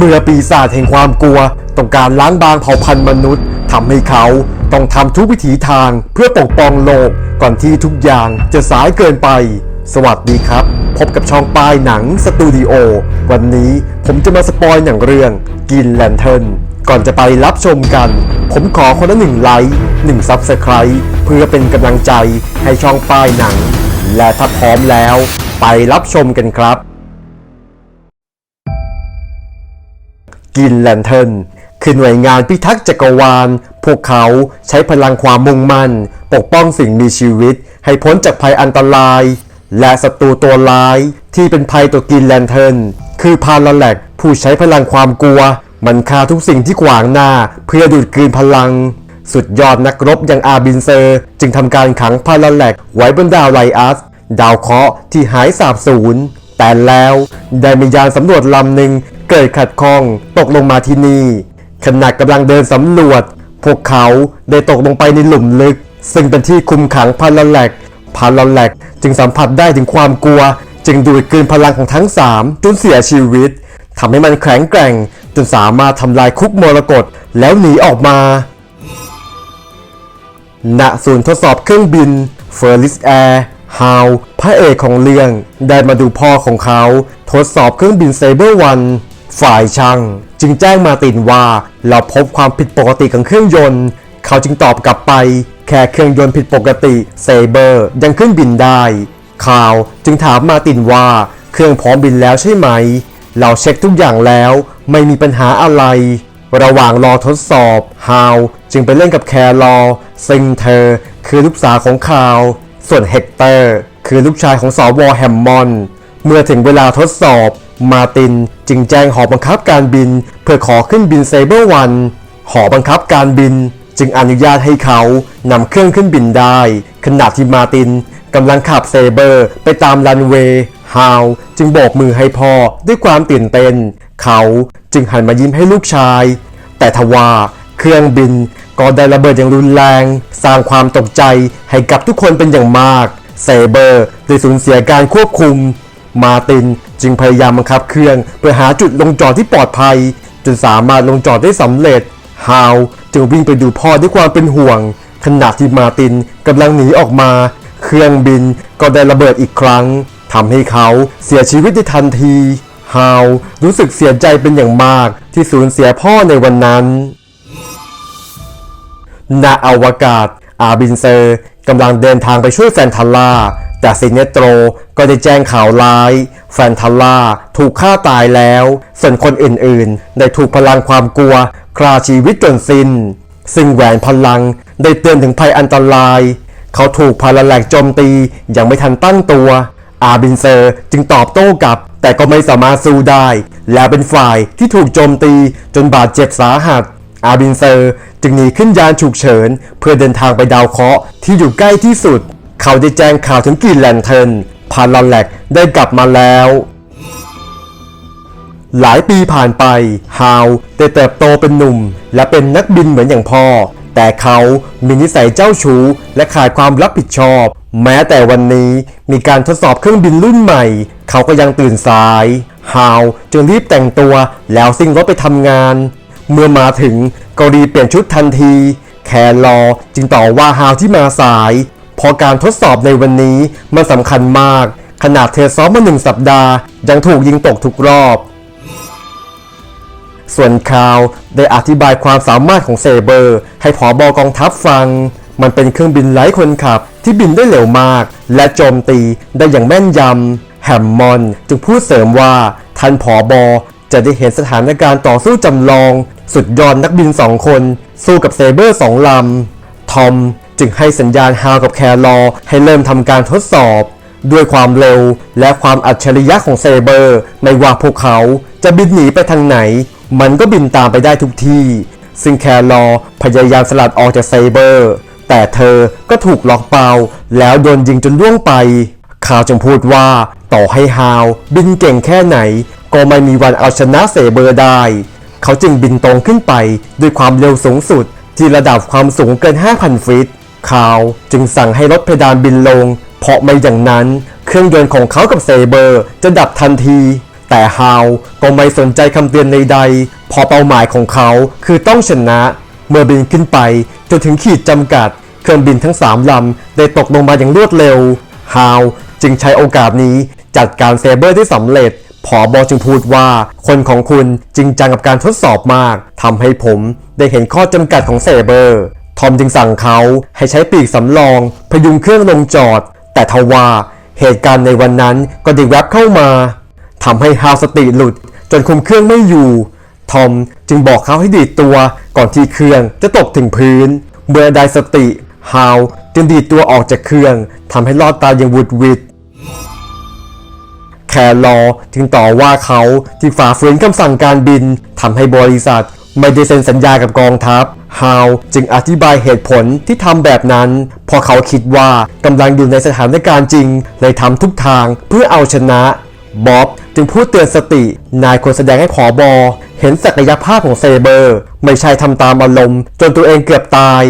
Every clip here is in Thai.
เมื่อปีศาจแห่งความกลัว ต้องการล้างบางเผ่าพันธุ์มนุษย์ทำให้เขาต้องทำทุกวิถีทางเพื่อปกป้องโลกก่อนที่ทุกอย่างจะสายเกินไป สวัสดีครับ พบกับช่องป้ายหนังสตูดิโอวันนี้ผมจะมาสปอยหนังเรื่องกินแลนเทิร์นก่อนจะไปรับชมกัน ผมขอคนละหนึ่งไลค์หนึ่งซับสไคร b ์เพื่อเป็นกำลังใจให้ช่องป้ายหนัง และถ้าพร้อมแล้ว ไปรับชมกันครับ กินแลนเทิร์นคือหน่วยงานพิทักษ์จักรวาล พวกเขาใช้พลังความมุ่งมั่น ปกป้องสิ่งมีชีวิต ให้พ้นจากภัยอันตราย และศัตรูตัวร้าย ที่เป็นภัยต่อกินแลนเทิร์นคือพาราแลกผู้ใช้พลังความกลัว มันฆ่าทุกสิ่งที่ขวางหน้า เพื่อดูดกลืนพลัง สุดยอดนักรบอย่างอาบินเซอร์ จึงทำการขังพาราแลกไว้บนดาวไลอัสดาวเคราะห์ที่หายสาบสูญแต่แล้วได้มียานสำรวจลำหนึ่ง เกิดขัดข้องตกลงมาที่นี่ขณะกำลังเดินสำรวจ พวกเขาได้ตกลงไปในหลุมลึก ซึ่งเป็นที่คุมขังพาราแลกพาราแลกจึงสัมผัสได้ถึงความกลัว จึงดูดกลืนพลังของทั้งสามจนเสียชีวิตทำให้มันแข็งแกร่ง จนสามารถทำลายคุกมรกตแล้วหนีออกมาณศูนย์ทดสอบเครื่องบินเฟอร์ลิสแอร์ฮาวพระเอกของเรื่อง ได้มาดูพ่อของเขา ทดสอบเครื่องบินเซเบอร์วัน ฝ่ายช่างจึงแจ้งมาตินว่าเราพบความผิดปกติของเครื่องยนต์ เขาจึงตอบกลับไป แค่เครื่องยนต์ผิดปกติเซเบอร์ยังขึ้นบินได้ข่าวจึงถามมาตินว่าเครื่องพร้อมบินแล้วใช่ไหม เราเช็คทุกอย่างแล้วไม่มีปัญหาอะไร ระหว่างรอทดสอบฮาวจึงไปเล่นกับแครอซึ่งเธอคือลูกสาวของข่าว ส่วนเฮกเตอร์ คือลูกชายของสอวอแฮมมอน เมื่อถึงเวลาทดสอบ มาตินจึงแจ้งหอบังคับการบิน เพื่อขอขึ้นบินเซเบอร์วัน หอบังคับการบินจึงอนุญาตให้เขานำเครื่องขึ้นบินได้ ขณะที่มาตินกำลังขับเซเบอร์ไปตามรันเวย์ฮาวจึงโบกมือให้พ่อด้วยความตื่นเต้น เขาจึงหันมายิ้มให้ลูกชาย แต่ทว่าเครื่องบินก็ได้ระเบิดอย่างรุนแรง สร้างความตกใจให้กับทุกคนเป็นอย่างมาก เซเบอร์ได้สูญเสียการควบคุม มาตินจึงพยายามบังคับเครื่องเพื่อหาจุดลงจอดที่ปลอดภัย จนสามารถลงจอดได้สำเร็จ ฮาวจึงวิ่งไปดูพ่อด้วยความเป็นห่วง ขณะที่มาตินกำลังหนีออกมา เครื่องบินก็ได้ระเบิดอีกครั้งทำให้เขาเสียชีวิตในทันที ฮาวรู้สึกเสียใจเป็นอย่างมากที่สูญเสียพ่อในวันนั้นณอวกาศ อาบินเซอร์กำลังเดินทางไปช่วยแฟนทัลล่า แต่ซินเนโตรก็ได้แจ้งข่าวร้าย แฟนทัลล่าถูกฆ่าตายแล้ว ส่วนคนอื่นๆ ได้ถูกพลังความกลัวคราชีวิตจนสิน้น ซึ่งแหวนพลังได้เตือนถึงภัยอันตราย เขาถูกพาราแลกโจมตีอย่างไม่ทันตั้งตัว อาบินเซอร์จึงตอบโต้กลับ แต่ก็ไม่สามารถสู้ได้ และเป็นฝ่ายที่ถูกโจมตีจนบาดเจ็บสาหัส อาบินเซอร์จึงหนีขึ้นยานฉุกเฉิน เพื่อเดินทางไปดาวเคราะห์ที่อยู่ใกล้ที่สุด เขาได้แจ้งข่าวถึงกรีนแลนเทนพาราแลกได้กลับมาแล้ว หลายปีผ่านไป ฮาวได้เติบโตเป็นหนุ่ม และเป็นนักบินเหมือนอย่างพ่อ แต่เขามีนิสัยเจ้าชู้ และขาดความรับผิดชอบ แม้แต่วันนี้มีการทดสอบเครื่องบินรุ่นใหม่ เขาก็ยังตื่นสาย ฮาวจึงรีบแต่งตัวแล้วซิ่งรถไปทำงาน เมื่อมาถึงก็รีเปลี่ยนชุดทันที แคลรอจึงต่อว่าฮาวที่มาสาย พราะการทดสอบในวันนี้มันสำคัญมาก ขนาดเธอซ้อมมาหนึ่งสัปดาห์ ยังถูกยิงตกทุกรอบ ส่วนคาวได้อธิบายความสามารถของเซเบอร์ ให้ผอบอกองทัพฟัง มันเป็นเครื่องบินไร้คนขับที่บินได้เร็วมาก และโจมตีได้อย่างแม่นยำแฮมมอนจึงพูดเสริมว่าท่านผอบอจะได้เห็นสถานการณ์ต่อสู้จำลอง สุดยอดนักบินสองคน สู้กับเซเบอร์สองลำทอม จึงให้สัญญาณฮาวกับแคลรอให้เริ่มทำการทดสอบ ด้วยความเร็วและความอัจฉริยะของเซเบอร์ ไม่ว่าพวกเขาจะบินหนีไปทางไหน มันก็บินตามไปได้ทุกที่ ซึ่งแคลรอพยายามสลัดออกจากเซเบอร์ แต่เธอก็ถูกล็อกเป้าแล้วโดนยิงจนล่วงไปข่าวจึงพูดว่าต่อให้ฮาวบินเก่งแค่ไหน ก็ไม่มีวันเอาชนะเซเบอร์ได้ เขาจึงบินตรงขึ้นไปด้วยความเร็วสูงสุด ที่ระดับความสูงเกิน 5,000 ฟิต ข่าวจึงสั่งให้ลดเพดานบินลง เพราะไม่อย่างนั้น เครื่องยนต์ของเขากับเซเบอร์จะดับทันที แต่ฮาวก็ไม่สนใจคำเตือนใดๆเพอเป้าหมายของเขาคือต้องชนะ เมื่อบินขึ้นไปจนถึงขีดจำกัด เครื่องบินทั้ง3ลำได้ตกลงมาอย่างรวดเร็วฮาวจึงใช้โอกาสนี้จัดการเซเบอร์ที่สำเร็จผอบอจึงพูดว่าคนของคุณจริงจังกับการทดสอบมากทำให้ผมได้เห็นข้อจำกัดของเซเบอร์ ทอมจึงสั่งเขาให้ใช้ปีกสำรอง พยุงเครื่องลงจอด แต่ทว่าเหตุการณ์ในวันนั้นก็ได้แวบเข้ามาทำให้ฮาวสติหลุดจนคุมเครื่องไม่อยู่ ทอมจึงบอกเขาให้ดีดตัวก่อนที่เครื่องจะตกถึงพื้น เมื่อได้สติฮาวจึงดีดตัวออกจากเครื่องทำให้รอดตายอย่างหวุดหวิดแคลรอจึงต่อว่าเขาที่ฝ่าฝืนคำสั่งการบินทำให้บริษัท ไม่ได้เซ็นสัญญากับกองทัพ ฮาวจึงอธิบายเหตุผลที่ทำแบบนั้นพราะเขาคิดว่ากำลังอยู่ในสถานการณ์จริง เลยทำทุกทางเพื่อเอาชนะบ๊อบจึงพูดเตือนสติ นายควรแสดงให้ผอบอ เห็นศักยภาพของเซเบอร์ ไม่ใช่ทำตามอารมณ์ จนตัวเองเกือบตาย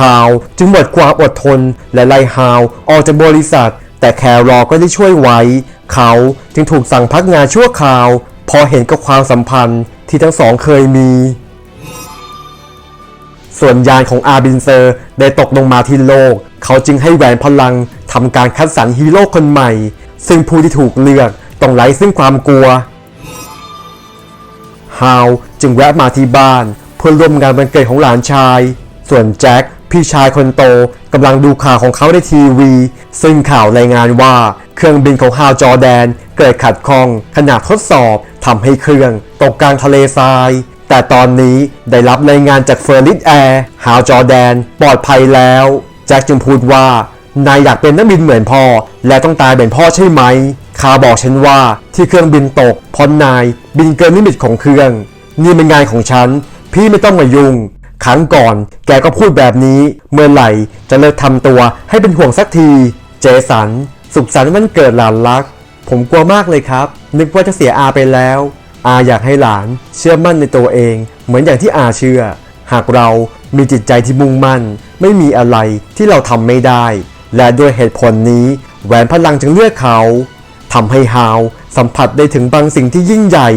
ข่าวจึงหมดความอดทนและไล่ฮาวออกจากบริษัท แต่แครอก็ได้ช่วยไว้ เขาจึงถูกสั่งพักงานชั่วคราว พอเห็นกับความสัมพันธ์ที่ทั้งสองเคยมี ส่วนยานของอาบินเซอร์ได้ตกลงมาที่โลก เขาจึงให้แหวนพลังทำการคัดสรรฮีโร่คนใหม่ ซึ่งผู้ที่ถูกเลือกต้องไร้ซึ่งความกลัว ฮาวจึงแวะมาที่บ้าน เพื่อร่วมงานวันเกิดของหลานชาย ส่วนแจ็คพี่ชายคนโตกำลังดูข่าวของเขาในทีวี ซึ่งข่าวรายงานว่าเครื่องบินของฮาวจอร์แดน เกิดขัดข้องขณะทดสอบทำให้เครื่องตกกลางทะเลทราย แต่ตอนนี้ได้รับรายงานจากเฟอร์ลิสแอร์ฮาวจอร์แดน ปลอดภัยแล้ว แจ็คจึงพูดว่านายอยากเป็นนักบินเหมือนพ่อ และต้องตายเหมือนพ่อใช่ไหมข้าบอกฉันว่าที่เครื่องบินตกเพราะนายบินเกินลิมิตของเครื่อง นี่เป็นงานของฉัน พี่ไม่ต้องมายุ่งครั้งก่อนแกก็พูดแบบนี้ เมื่อไหร่จะเลิกทำตัวให้เป็นห่วงสักที เจสัน สุขสันต์วันเกิดหลานรัก ผมกลัวมากเลยครับ นึกว่าจะเสียอาไปแล้ว อาอยากให้หลานเชื่อมั่นในตัวเอง เหมือนอย่างที่อาเชื่อ หากเรามีจิตใจที่มุ่งมั่น ไม่มีอะไรที่เราทำไม่ได้ และด้วยเหตุผลนี้แหวนพลังจึงเลือกเขาทำให้ฮาวสัมผัสได้ถึงบางสิ่งที่ยิ่งใหญ่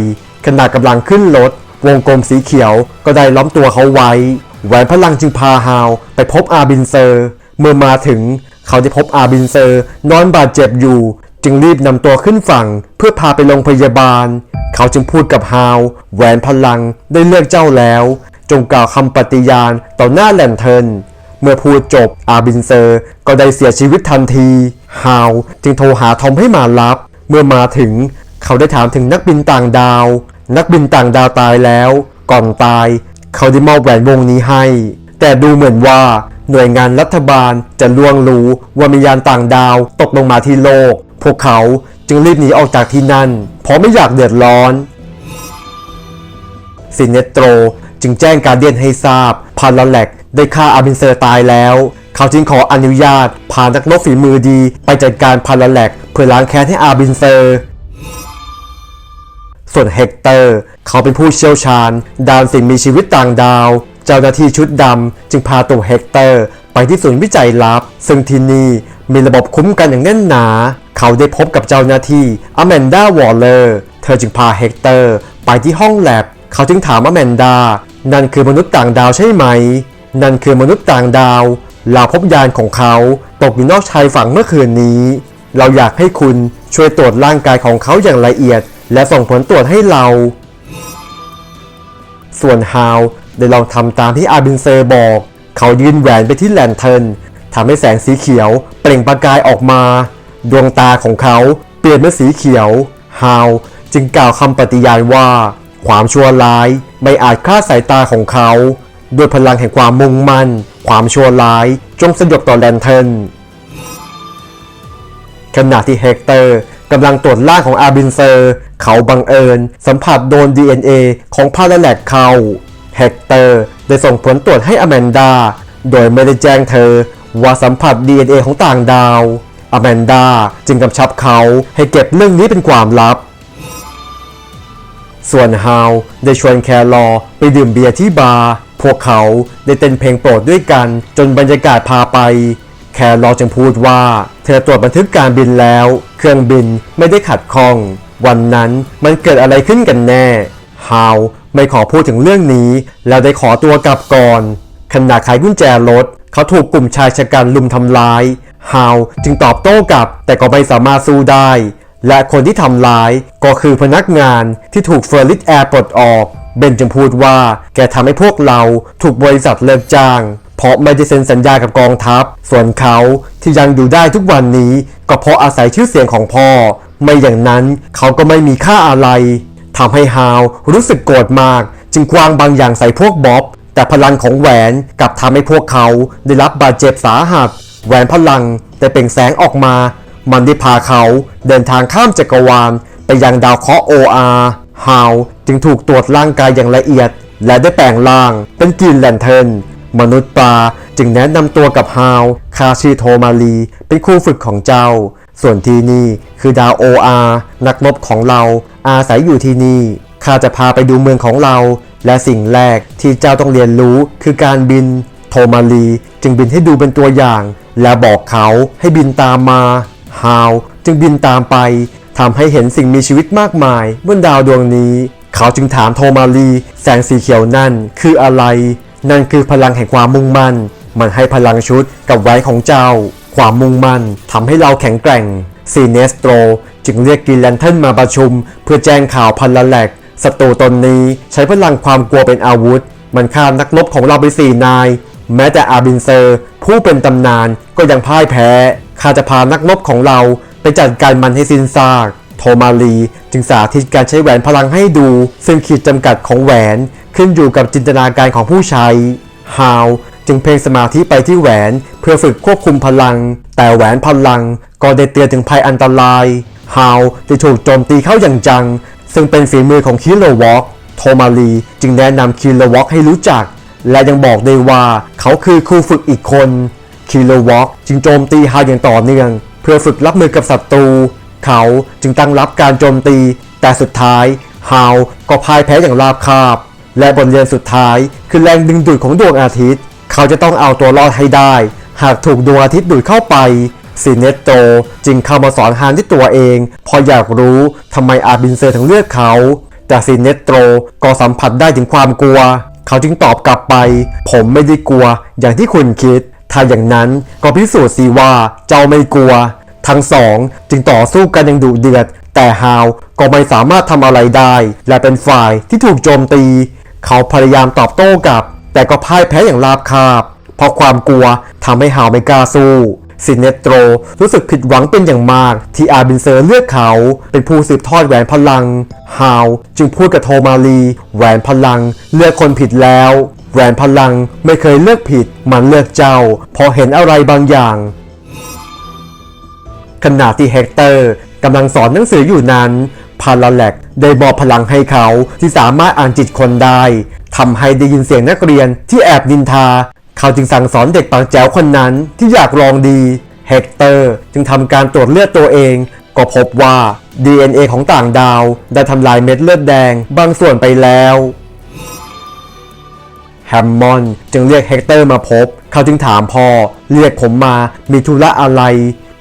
ขณะกำลังขึ้นรถวงกลมสีเขียวก็ได้ล้อมตัวเขาไว้ แหวนพลังจึงพาฮาวไปพบอาบินเซอร์ เมื่อมาถึงเขาได้พบอาบินเซอร์ นอนบาดเจ็บอยู่ จึงรีบนำตัวขึ้นฝั่ง เพื่อพาไปโรงพยาบาล เขาจึงพูดกับฮาวแหวนพลังได้เลือกเจ้าแล้ว จงกล่าวคำปฏิญาณต่อหน้าแลนเทินเมื่อพูดจบอาบินเซอร์ก็ได้เสียชีวิตทันที ฮาวจึงโทรหาทอมให้มารับ เมื่อมาถึงเขาได้ถามถึงนักบินต่างดาว นักบินต่างดาวตายแล้ว ก่อนตาย เขาได้มอบแหวนวงนี้ให้ แต่ดูเหมือนว่าหน่วยงานรัฐบาลจะล่วงรู้ว่ามียานต่างดาวตกลงมาที่โลก พวกเขาจึงรีบหนีออกจากที่นั่น เพราะไม่อยากเดือดร้อนซินเนโตรจึงแจ้งการเดียนให้ทราบ พาราแลกได้ฆ่าอาบินเซอร์ตายแล้ว เขาจึงขออนุญาต พานักรบฝีมือดี ไปจัดการพาราแลกเพื่อล้างแค้นให้อาบินเซอร์ ส่วนเฮกเตอร์ เขาเป็นผู้เชี่ยวชาญด้านสิ่งมีชีวิตต่างดาว เจ้าหน้าที่ชุดดำจึงพาตัวเฮกเตอร์ ไปที่ศูนย์วิจัยลับ ซึ่งที่นี่มีระบบคุ้มกันอย่างแน่นหนา เขาได้พบกับเจ้าหน้าที่อแมนดาวอลเลอร์ เธอจึงพาเฮกเตอร์ไปที่ห้องแลบ เขาจึงถามอแมนดา นั่นคือมนุษย์ต่างดาวใช่ไหม นั่นคือมนุษย์ต่างดาวเราพบยานของเขาตกอยู่นอกชายฝั่งเมื่อคืนนี้ เราอยากให้คุณช่วยตรวจร่างกายของเขาอย่างละเอียด และส่งผลตรวจให้เรา ส่วนฮาวได้ลองทำตามที่อาบินเซอร์บอก เขายื่นแหวนไปที่แลนเทิร์นทำให้แสงสีเขียวเปล่งประกายออกมา ดวงตาของเขาเปลี่ยนเป็นสีเขียวฮาวจึงกล่าวคำปฏิญาณว่า ความชั่วร้ายไม่อาจคลาดสายตาของเขาด้วยพลังแห่งความมุ่งมั่น ความชั่วร้าย จงสยบต่อแลนเทนขณะที่เฮกเตอร์กำลังตรวจร่างของอาบินเซอร์ เขาบังเอิญ สัมผัสโดน DNA ของพาราแลกเขาเฮกเตอร์ได้ส่งผลตรวจให้อแมนดา โดยไม่ได้แจ้งเธอว่าสัมผัส DNA ของต่างดาว อแมนดาจึงกำชับเขาให้เก็บเรื่องนี้เป็นความลับ ส่วนฮาวได้ชวนแคลอไปดื่มเบียร์ที่บาร์พวกเขาได้เต้นเพลงโปรดด้วยกันจนบรรยากาศพาไป แคลอจึงพูดว่า เธอตรวจบันทึกการบินแล้ว เครื่องบินไม่ได้ขัดข้อง วันนั้นมันเกิดอะไรขึ้นกันแน่ฮาวไม่ขอพูดถึงเรื่องนี้ แล้วได้ขอตัวกลับก่อนขณะขายกุญแจรถ เขาถูกกลุ่มชายชะกันลุมทำร้าย ฮาวจึงตอบโต้กลับ แต่ก็ไม่สามารถสู้ได้ และคนที่ทำร้ายก็คือพนักงานที่ถูกเฟอร์ลิสแอร์ปลดออก เบนจึงพูดว่าแกทำให้พวกเราถูกบริษัทเลิกจ้าง เพราะไม่ได้เซ็นสัญญากับกองทัพ ส่วนเขาที่ยังอยู่ได้ทุกวันนี้ ก็เพราะอาศัยชื่อเสียงของพ่อ ไม่อย่างนั้นเขาก็ไม่มีค่าอะไรทำให้ฮาวรู้สึกโกรธมาก จึงกวางบางอย่างใส่พวกบ๊อบแต่พลังของแหวนกลับทำให้พวกเขาได้รับบาดเจ็บสาหัส แหวนพลังแต่เปล่งแสงออกมา มันได้พาเขาเดินทางข้ามจักรวาล ไปยังดาวเคราะห์ OR ฮาวจึงถูกตรวจร่างกายอย่างละเอียด และได้แปลงร่างเป็นกรีนแลนเทนมนุษย์ปลาจึงแนะนำตัวกับฮาว คาชิโทมาลี เป็นครูฝึกของเจ้า ส่วนที่นี่คือดาว OR นักรบของเรา อาศัยอยู่ที่นี่ ข้าจะพาไปดูเมืองของเรา และสิ่งแรกที่เจ้าต้องเรียนรู้คือการบิน โทมาลีจึงบินให้ดูเป็นตัวอย่าง และบอกเขาให้บินตามมาฮาวจึงบินตามไปทำให้เห็นสิ่งมีชีวิตมากมายบนดาวดวงนี้ เขาจึงถามโทมาลี แสงสีเขียวนั่นคืออะไร นั่นคือพลังแห่งความมุ่งมั่น มันให้พลังชุดกับไว้ของเจ้า ความมุ่งมั่นทำให้เราแข็งแกร่งซีเนสโตรจึงเรียกกรีแลนเทิลมาประชุม เพื่อแจ้งข่าวพันละแหลกศัตรูตนนี้ใช้พลังความกลัวเป็นอาวุธ มันฆ่านักรบของเราไปสี่นาย แม้แต่อาบินเซอร์ผู้เป็นตำนานก็ยังพ่ายแพ้ข้าจะพานักรบของเราไปจัดการมันให้สิ้นซาก โทมาลีจึงสาธิตการใช้แหวนพลังให้ดู ซึ่งขีดจำกัดของแหวนขึ้นอยู่กับจินตนาการของผู้ใช้ฮาวจึงเพ่งสมาธิไปที่แหวนเพื่อฝึกควบคุมพลัง แต่แหวนพลังก็ได้เตือนถึงภัยอันตรายฮาวจะถูกโจมตีเข้าอย่างจัง ซึ่งเป็นฝีมือของคิโลวอกโทมาลีจึงแนะนำคิโลวอกให้รู้จัก และยังบอกได้ว่าเขาคือครูฝึกอีกคนคิโลวอกจึงโจมตีฮาวอย่างต่อเนื่อง เพื่อฝึกรับมือกับศัตรู เขาจึงตั้งรับการโจมตี แต่สุดท้ายฮาวก็พ่ายแพ้อย่างราบคาบ และบทเรียนสุดท้ายคือแรงดึงดูดของดวงอาทิตย์ เขาจะต้องเอาตัวรอดให้ได้ หากถูกดวงอาทิตย์ดูดเข้าไปซินเนโตจึงเข้ามาสอนฮานที่ตัวเอง พออยากรู้ทำไมอาบินเซอร์ถึงเลือกเขา แต่ซินเนโตก็สัมผัสได้ถึงความกลัว เขาจึงตอบกลับไป ผมไม่ได้กลัวอย่างที่คุณคิด ถ้าอย่างนั้นก็พิสูจน์สิว่าเจ้าไม่กลัว ทั้งสองจึงต่อสู้กันอย่างดุเดือด แต่ฮาวก็ไม่สามารถทำอะไรได้ และเป็นฝ่ายที่ถูกโจมตี เขาพยายามตอบโต้กลับ แต่ก็พ่ายแพ้อย่างราบคาบ เพราะความกลัวทำให้ฮาวไม่กล้าสู้ ซินเนโตรรู้สึกผิดหวังเป็นอย่างมาก ที่อาบินเซอร์เลือกเขา เป็นผู้สืบทอดแหวนพลัง ฮาว จึงพูดกับโทมาลี แหวนพลัง เลือกคนผิดแล้วแหวนพลังไม่เคยเลือกผิด มันเลือกเจ้า พอเห็นอะไรบางอย่าง ขณะที่เฮกเตอร์กำลังสอนหนังสืออยู่นั้น พาราแลกได้มอบพลังให้เขาที่สามารถอ่านจิตคนได้ทำให้ได้ยินเสียงนักเรียนที่แอบนินทา เขาจึงสั่งสอนเด็กปากแจ๋วคนนั้นที่อยากลองดี เฮกเตอร์จึงทำการตรวจเลือดตัวเอง ก็พบว่า DNA ของต่างดาวได้ทำลายเม็ดเลือดแดงบางส่วนไปแล้วแฮมมอนจึงเรียกเฮกเตอร์มาพบ เขาจึงถามพ่อเรียกผมมามีธุระอะไร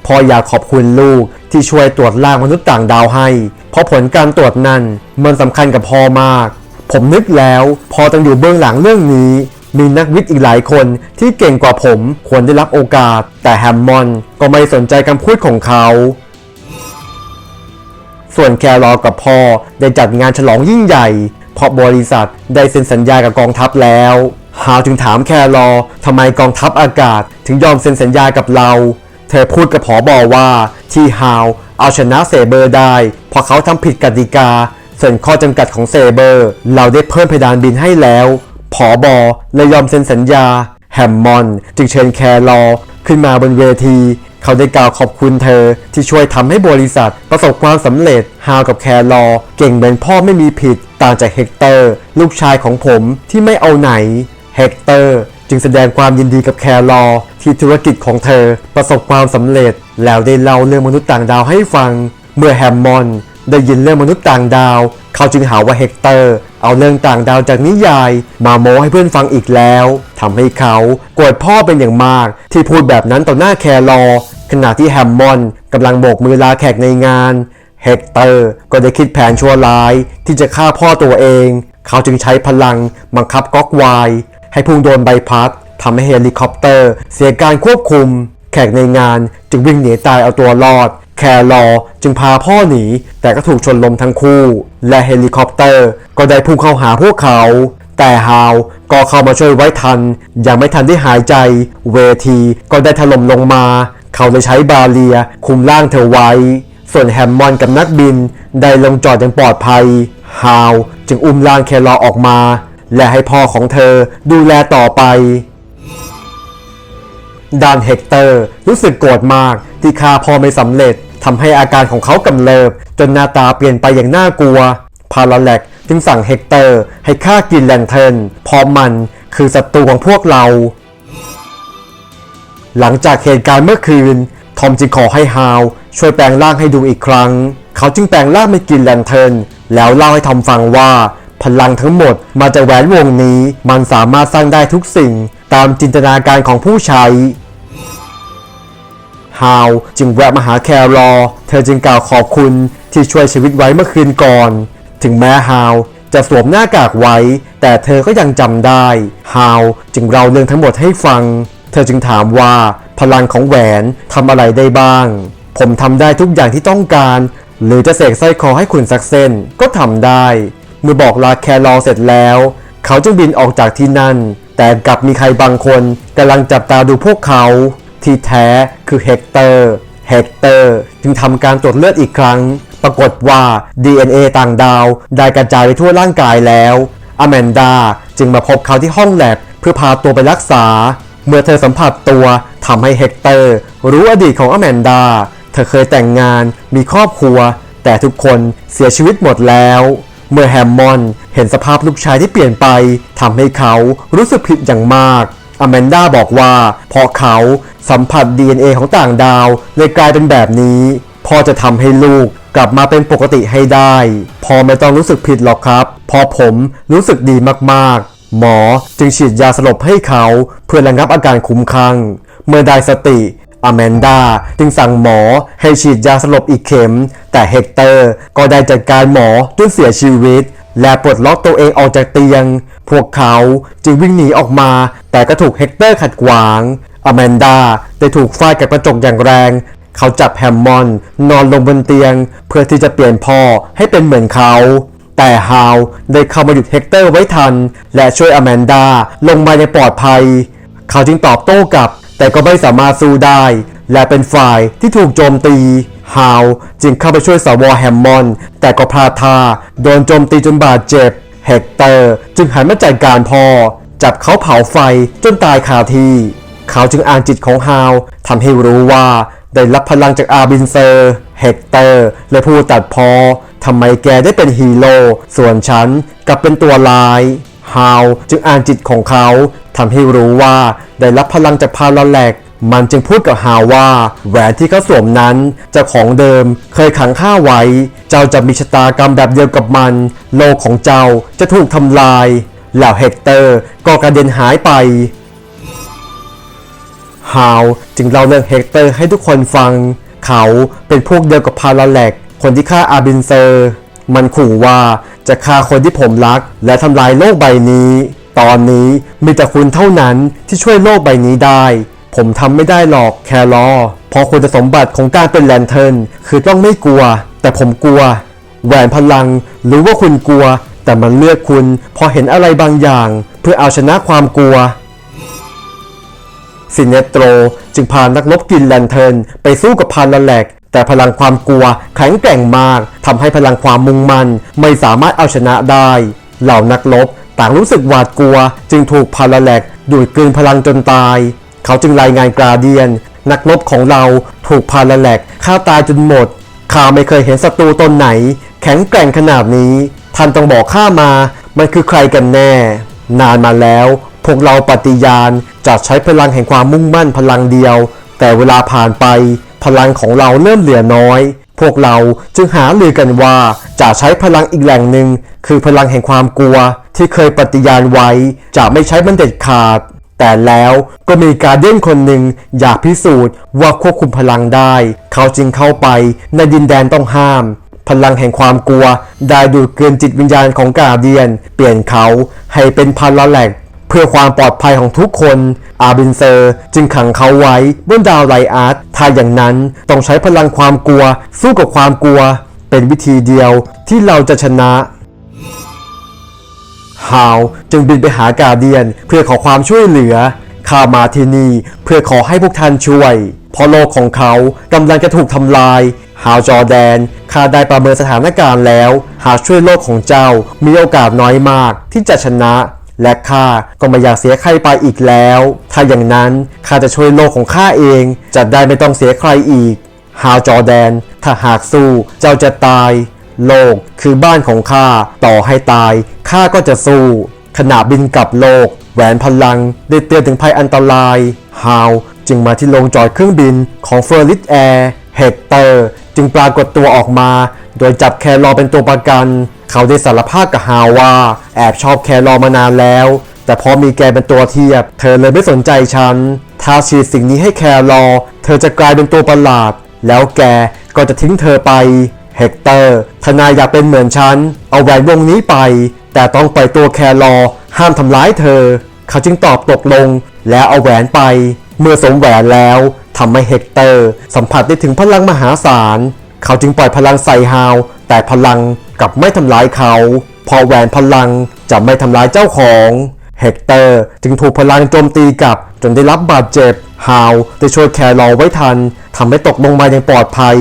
พ่ออยากขอบคุณลูกที่ช่วยตรวจร่างมนุษย์ต่างดาวให้ เพราะผลการตรวจนั้นมันสำคัญกับพ่อมาก ผมนึกแล้ว พ่อต้องอยู่เบื้องหลังเรื่องนี้ มีนักวิทย์อีกหลายคนที่เก่งกว่าผมควรได้รับโอกาส แต่แฮมมอนด์ก็ไม่สนใจคำพูดของเขา ส่วนแครอกับพ่อได้จัดงานฉลองยิ่งใหญ่ เพราะบริษัทได้เซ็นสัญญากับกองทัพแล้วฮาวจึงถามแครอทำไมกองทัพอากาศ ถึงยอมเซ็นสัญญากับเรา เธอพูดกับผอบอว่าที่ฮาวเอาชนะเซเบอร์ได้ เพราะเขาทำผิดกติกา ส่วนข้อจำกัดของเซเบอร์ เราได้เพิ่มเพดานบินให้แล้ว ผอบอเลยยอมเซ็นสัญญา แฮมมอนจึงเชิญแครอขึ้นมาบนเวที เขาได้กล่าวขอบคุณเธอที่ช่วยทำให้บริษัท ประสบความสำเร็จฮาวกับแครอเก่งเหมือนพ่อไม่มีผิด ต่างจากเฮกเตอร์ ลูกชายของผมที่ไม่เอาไหนเฮกเตอร์จึงแสดงความยินดีกับแครอที่ธุรกิจของเธอประสบความสำเร็จ แล้วได้เล่าเรื่องมนุษย์ต่างดาวให้ฟัง เมื่อแฮมมอน ได้ยินเรื่องมนุษย์ต่างดาว เขาจึงหาว่าเฮกเตอร์ เอาเรื่องต่างดาวจากนิยาย มาโม้ให้เพื่อนฟังอีกแล้วทำให้เขาโกรธพ่อเป็นอย่างมาก ที่พูดแบบนั้นต่อหน้าแครอขณะที่แฮมมอนกำลังโบกมือลาแขกในงานเเฮกเตอร์ก็ได้คิดแผนชั่วร้ายที่จะฆ่าพ่อตัวเอง เขาจึงใช้พลังบังคับก๊อกไวน์ให้พุ่งโดนใบพัดทำให้เฮลิคอปเตอร์ เสียการควบคุม แขกในงานจึงวิ่งหนีตายเอาตัวรอด แครอจึงพาพ่อหนี แต่ก็ถูกชนลมทั้งคู่ และเฮลิคอปเตอร์ก็ได้พุ่งเข้าหาพวกเขา แต่ฮาวก็เข้ามาช่วยไว้ทัน ยังไม่ทันได้หายใจ เวทีก็ได้ถล่มลงมา เขาเลยใช้บาเลียคุมร่างเธอไว้ ส่วนแฮมมอนกับนักบิน ได้ลงจอดอย่างปลอดภัยฮาวจึงอุ้มร่างแครอออกมา และให้พ่อของเธอดูแลต่อไปดานเฮกเตอร์รู้สึกโกรธมากที่ฆ่าพ่อไม่สำเร็จ ทำให้อาการของเขากำเริบจนหน้าตาเปลี่ยนไปอย่างน่ากลัว พาราแลกจึงสั่งเฮกเตอร์ให้ฆ่ากินแลนเทิร์นเพราะมันคือศัตรูของพวกเรา หลังจากเหตุการณ์เมื่อคืน ทอมจึงขอให้ฮาวช่วยแปลงร่างให้ดูอีกครั้ง เขาจึงแปลงร่างเป็นกินแลนเทิร์นแล้วเล่าให้ทอมฟังว่า พลังทั้งหมดมาจากแหวนวงนี้ มันสามารถสร้างได้ทุกสิ่ง ตามจินตนาการของผู้ใช้ ฮาวจึงแวะมาหาแครอเธอจึงกล่าวขอบคุณที่ช่วยชีวิตไว้เมื่อคืนก่อน ถึงแม้ฮาวจะสวมหน้ากากไว้ แต่เธอก็ยังจำได้ฮาวจึงเล่าเรื่องทั้งหมดให้ฟัง เธอจึงถามว่าพลังของแหวนทำอะไรได้บ้าง ผมทำได้ทุกอย่างที่ต้องการ หรือจะเสกสร้อยคอให้คุณสักเส้นก็ทำได้ เมื่อบอกลาแครอเสร็จแล้ว เขาจึงบินออกจากที่นั่น แต่กลับมีใครบางคนกำลังจับตาดูพวกเขา ที่แท้คือเฮกเตอร์เฮกเตอร์จึงทำการตรวจเลือดอีกครั้ง ปรากฏว่า DNA ต่างดาวได้กระจายไปทั่วร่างกายแล้วอแมนดาจึงมาพบเขาที่ห้องแลบเพื่อพาตัวไปรักษา เมื่อเธอสัมผัสตัวทำให้เฮกเตอร์รู้อดีตของอแมนดา เธอเคยแต่งงานมีครอบครัว แต่ทุกคนเสียชีวิตหมดแล้ว เมื่อแฮมมอนเห็นสภาพลูกชายที่เปลี่ยนไปทำให้เขารู้สึกผิดอย่างมาก อแมนดาบอกว่าเพราะเขาสัมผัส DNA ของต่างดาวเลยกลายเป็นแบบนี้พ่อจะทำให้ลูกกลับมาเป็นปกติให้ได้พ่อไม่ต้องรู้สึกผิดหรอกครับ พอผมรู้สึกดีมากๆ หมอจึงฉีดยาสลบให้เขาเพื่อระงับอาการคุ้มคลั่งเมื่อได้สติอแมนดาจึงสั่งหมอให้ฉีดยาสลบอีกเข็ม แต่เฮกเตอร์ก็ได้จัดการหมอจนเสียชีวิต และปลดล็อกตัวเองออกจากเตียง พวกเขาจึงวิ่งหนีออกมา แต่ก็ถูกเฮกเตอร์ขัดขวาง อแมนดาได้ถูกฟาดกับกระจกอย่างแรง เขาจับแฮมมอนนอนลงบนเตียง เพื่อที่จะเปลี่ยนพ่อให้เป็นเหมือนเขา แต่ฮาวได้เข้ามาหยุดเฮกเตอร์ไว้ทัน และช่วยอแมนดาลงมาในปลอดภัย เขาจึงตอบโต้กลับ แต่ก็ไม่สามารถสู้ได้ และเป็นฝ่ายที่ถูกโจมตี ฮาวจึงเข้าไปช่วยสาวอแฮมมอนด์แต่ก็พลาดท่าโดนโจมตีจนบาดเจ็บ เฮกเตอร์จึงหันมาจัดการพ่อ จับเขาเผาไฟจนตายคาที่ เขาจึงอ่านจิตของฮาวทำให้รู้ว่าได้รับพลังจากอาบินเซอร์ เฮกเตอร์ และผู้ตัดพอทำไมแกได้เป็นฮีโร่ส่วนฉันกลับเป็นตัวร้ายฮาวจึงอ่านจิตของเขาทำให้รู้ว่าได้รับพลังจากพาราแลก มันจึงพูดกับฮาวว่าแหวนที่เขาสวมนั้นจ้าของเดิมเคยขังข้าไว้ เจ้าจะมีชะตากรรมแบบเดียวกับมัน โลกของเจ้าจะถูกทำลายแล้วเฮกเตอร์ก็กระเด็นหายไปฮาวจึงเล่าเรื่องเฮกเตอร์ให้ทุกคนฟัง เขาเป็นพวกเดียวกับพาราแลกคนที่ฆ่าอาบินเซอร์ มันขู่ว่าจะฆ่าคนที่ผมรัก และทำลายโลกใบนี้ ตอนนี้มีแต่คุณเท่านั้นที่ช่วยโลกใบนี้ได้ ผมทำไม่ได้หรอกแครอพราะคุณสมบัติของการเป็นแลนเทิร์นคือต้องไม่กลัว แต่ผมกลัว แหวนพลังหรือว่าคุณกลัว แต่มันเลือกคุณพอเห็นอะไรบางอย่าง เพื่อเอาชนะความกลัวซินเนโตรจึงพานักรบกินแลนเทิร์นไปสู้กับพาราแลก แต่พลังความกลัวแข็งแกร่งมากทำให้พลังความมุ่งมั่นไม่สามารถเอาชนะได้ เหล่านักรบต่างรู้สึกหวาดกลัว จึงถูกพาราแลกดูดกลืนพลังจนตาย เขาจึงรายงานกราเดียน นักรบของเราถูกพาราแลกฆ่าตายจนหมดข้าไม่เคยเห็นศัตรูตนไหน แข็งแกร่งขนาดนี้ ท่านต้องบอกข้ามา มันคือใครกันแน่ นานมาแล้ว พวกเราปฏิญาณจะใช้พลังแห่งความมุ่งมั่นพลังเดียว แต่เวลาผ่านไป พลังของเราเริ่มเหลือน้อย พวกเราจึงหาลือกันว่าจะใช้พลังอีกแหล่งหนึ่ง คือพลังแห่งความกลัว ที่เคยปฏิญาณไว้จะไม่ใช้มันเด็ดขาด แต่แล้วก็มีการเด่นคนหนึ่งอยากพิสูจน์ว่าควบคุมพลังได้ เขาจึงเข้าไปในดินแดนต้องห้าม พลังแห่งความกลัว ได้ดูดเกินจิตวิญญาณของกาเดียน เปลี่ยนเขาให้เป็นพาราแลกเพื่อความปลอดภัยของทุกคน อาบินเซอร์จึงขังเขาไว้บนดาวไลอาร์ตถ้าอย่างนั้นต้องใช้พลังความกลัว สู้กับความกลัว เป็นวิธีเดียวที่เราจะชนะ ฮาวจึงบินไปหากาเดียนเพื่อขอความช่วยเหลือข้ามาที่นี่เพื่อขอให้พวกท่านช่วยเพราะโลกของเขากำลังจะถูกทำลายฮาวจอร์แดนข้าได้ประเมินสถานการณ์แล้ว หากช่วยโลกของเจ้ามีโอกาสน้อยมากที่จะชนะ และข้าก็ไม่อยากเสียใครไปอีกแล้ว ถ้าอย่างนั้นข้าจะช่วยโลกของข้าเอง จะได้ไม่ต้องเสียใครอีกฮาวจอร์แดน ถ้าหากสู้เจ้าจะตาย โลกคือบ้านของข้าต่อให้ตาย ข้าก็จะสู้ ขณะบินกลับโลก แหวนพลัง ได้เตือนถึงภัยอันตราย ฮาวจึงมาที่โรงจอดเครื่องบินของเฟอร์ลิสแอร์เฮกเตอร์จึงปรากฏตัวออกมา โดยจับแครอเป็นตัวประกัน เขาได้สารภาพกับฮาวว่า แอบชอบแครอมานานแล้ว แต่พอมีแกเป็นตัวเทียบ เธอเลยไม่สนใจฉัน ถ้าฉีดสิ่งนี้ให้แครอ เธอจะกลายเป็นตัวประหลาด แล้วแกก็จะทิ้งเธอไป เฮกเตอร์ทนายอยากเป็นเหมือนฉัน เอาแหวนวงนี้ไป แต่ต้องปล่อยตัวแครอห้ามทำร้ายเธอ เขาจึงตอบตกลงแล้วเอาแหวนไป เมื่อสวมแหวนแล้วทำให้เฮกเตอร์ สัมผัสได้ถึงพลังมหาศาล เขาจึงปล่อยพลังใส่ฮาว แต่พลังกลับไม่ทำร้ายเขาเพอแหวนพลังจะไม่ทำร้ายเจ้าของเฮกเตอร์จึงถูกพลังโจมตีกลับจนได้รับบาดเจ็บ ฮาวได้ช่วยแครอไว้ทันทำให้ตกลงมาอย่างปลอดภัย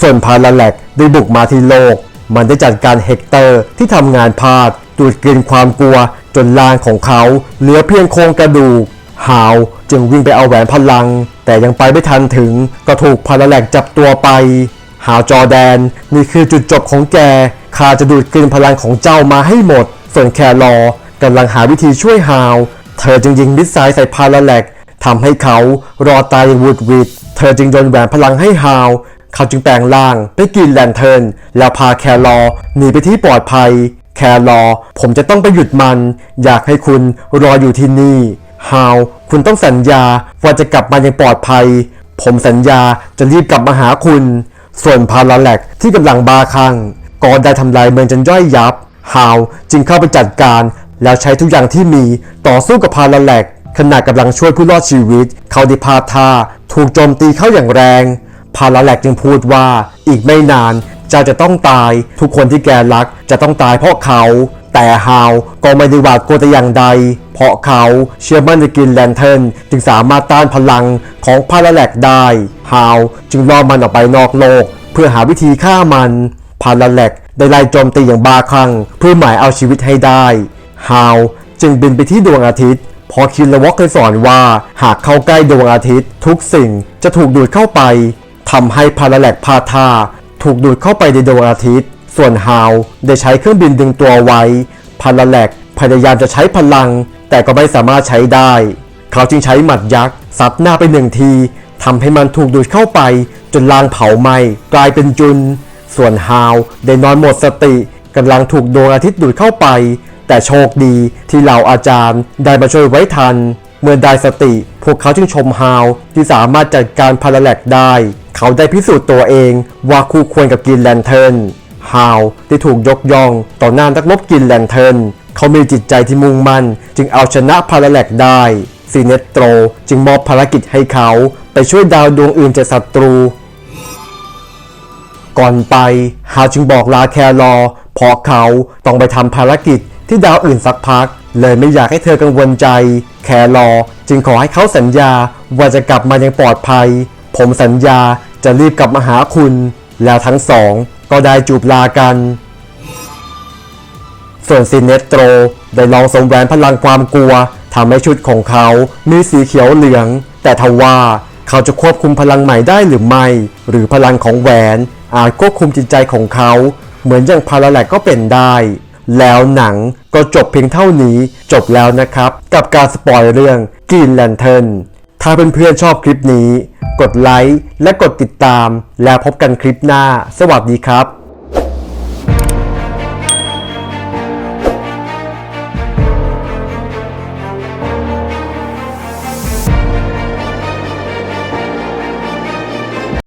ส่วนพาราแลกได้บุกมาที่โลก มันได้จัดการเฮกเตอร์ที่ทำงานพลาดดูดกลืนความกลัวจนร่างของเขาเหลือเพียงโครงกระดูกฮาวจึงวิ่งไปเอาแหวนพลัง แต่ยังไปไม่ทันถึงก็ถูกพาราแลกจับตัวไปฮาวจอแดนนี่คือจุดจบของแกข้าจะดูดกลืนพลังของเจ้ามาให้หมด ส่วนแครอกำลังหาวิธีช่วยฮาว เธอจึงยิงมิสไซล์ใส่พาราแลกทำให้เขารอตายอย่างวุดวิดเธอจึงโยนแหวนพลังให้ฮาว เขาจึงแปลงร่างไปกินแลนเทิร์นแล้วพาแครอหนีไปที่ปลอดภัย แครอผมจะต้องไปหยุดมัน อยากให้คุณรออยู่ที่นี่ฮาวคุณต้องสัญญาว่าจะกลับมาอย่างปลอดภัย ผมสัญญาจะรีบกลับมาหาคุณ ส่วนพาราแลกที่กำลังบาคลั่งก็ได้ทำลายเมืองจนย่อยยับฮาวจึงเข้าไปจัดการแล้วใช้ทุกอย่างที่มีต่อสู้กับพาราแลกขณะกำลังช่วยผู้รอดชีวิต เขาได้พาท่าถูกโจมตีเข้าอย่างแรง พาราแลกจึงพูดว่าอีกไม่นานเจ้าจะต้องตาย ทุกคนที่แกรักจะต้องตายเพราะเขา แต่ฮาวก็ไม่ได้หวาดกลัวแต่อย่างใด เพราะเขาเชื่อมั่นในกินแลนเทิร์นจึงสามารถต้านพลังของพาราแลกได้ฮาวจึงล่อมันออกไปนอกโลก เพื่อหาวิธีฆ่ามันพาราแลกได้ไล่โจมตีอย่างบ้าคลั่งเพื่อหมายเอาชีวิตให้ได้ฮาวจึงบินไปที่ดวงอาทิตย์พอคินละวอกเคยสอนว่าหากเข้าใกล้ดวงอาทิตย์ ทุกสิ่งจะถูกดูดเข้าไป ทำให้พาราแลกพาธาถูกดูดเข้าไปในดวงอาทิตย์ ส่วนฮาวได้ใช้เครื่องบินดึงตัวไว้ พาราแลกพยายามจะใช้พลัง แต่ก็ไม่สามารถใช้ได้ เขาจึงใช้หมัดยักษ์ซัดหน้าไปหนึ่งทีทำให้มันถูกดูดเข้าไป จนลางเผาไหม้กลายเป็นจุน ส่วนฮาวได้นอนหมดสติกำลังถูกดวงอาทิตย์ดูดเข้าไป แต่โชคดีที่เหล่าอาจารย์ได้มาช่วยไว้ทัน เมื่อได้สติ พวกเขาจึงชมฮาวที่สามารถจัดการพาราแลกได้ เขาได้พิสูจน์ตัวเองว่าคู่ควรกับกินแลนเทิร์นฮาวได้ถูกยกย่องต่อหน้านักรบกินแลนเทิร์นเขามีจิตใจที่มุ่งมั่น จึงเอาชนะพาราแลกได้ซีเนโตรจึงมอบภารกิจให้เขาไปช่วยดาวดวงอื่นจากศัตรู ก่อนไปฮาวจึงบอกลาแครอเพราะเขาต้องไปทำภารกิจที่ดาวอื่นสักพัก เลยไม่อยากให้เธอกังวลใจ แครอจึงขอให้เขาสัญญาว่าจะกลับมาอย่างปลอดภัย ผมสัญญาจะรีบกลับมาหาคุณ แล้วทั้งสองก็ได้จูบลากัน ส่วนซินเนโตรได้ลองสมแหวนพลังความกลัวทำให้ชุดของเขามีสีเขียวเหลือง แต่ทว่าเขาจะควบคุมพลังใหม่ได้หรือไม่ หรือพลังของแหวนอาจควบคุมจิตใจของเขา เหมือนอย่างพาราแลกก็เป็นได้ แล้วหนังก็จบเพียงเท่านี้จบแล้วนะครับ กับการสปอยเรื่องกินแลนเทิร์นถ้าเพื่อนๆชอบคลิปนี้ กดไลค์และกดติดตาม แล้วพบกันคลิปหน้า สวัสดีครับ